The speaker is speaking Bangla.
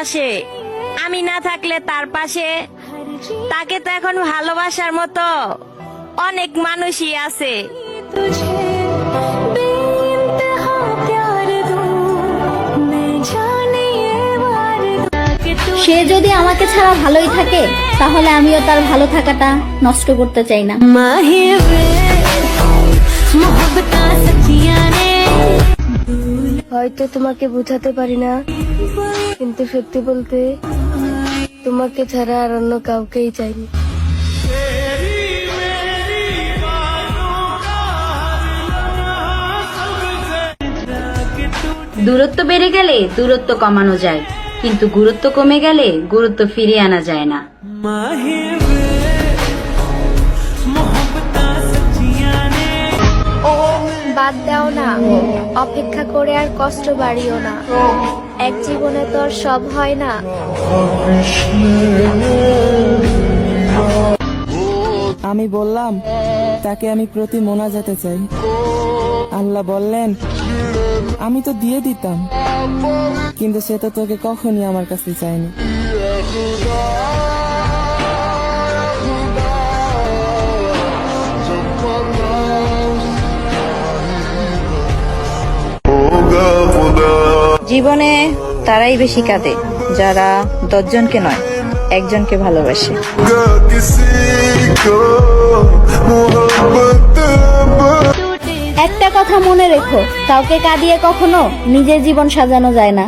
আসে। আমি না থাকলে তার পাশে। তাকে তো এখন ভালোবাসার মতো। অনেক মানুষই আছে। সে যদি আমাকে ছাড়া ভালোই থাকে তাহলে আমিও তার ভালো থাকাটা নষ্ট করতে চাই না। হয়তো তোমাকে বুঝাতে পারি না। কিন্তু সত্যি বলতে তোমাকে ছাড়া আর অন্য কাউকেই চাইনি। দূরত্ব বেড়ে গেলে দূরত্ব কমানো যায় কিন্তু গুরুত্ব কমে গেলে গুরুত্ব ফিরিয়ে আনা যায় না। বাদ দাও না। অপেক্ষা করে আর কষ্ট বাড়িও না। এক জীবনে তো আর সব হয় না। আমি বললাম, তাকে আমি প্রতি মোনা যেতে চাই। আল্লাহ বললেন, আমি তো দিয়ে দিতাম, কিন্তু সে তো তোকে কখনই আমার কাছে চায়নি। জীবনে তারাই বেশি কাঁদে যারা দশজনকে নয় একজনকে ভালোবাসে। একটা কথা মনে রেখো কাউকে কাঁদিয়ে কখনো নিজের জীবন সাজানো যায় না।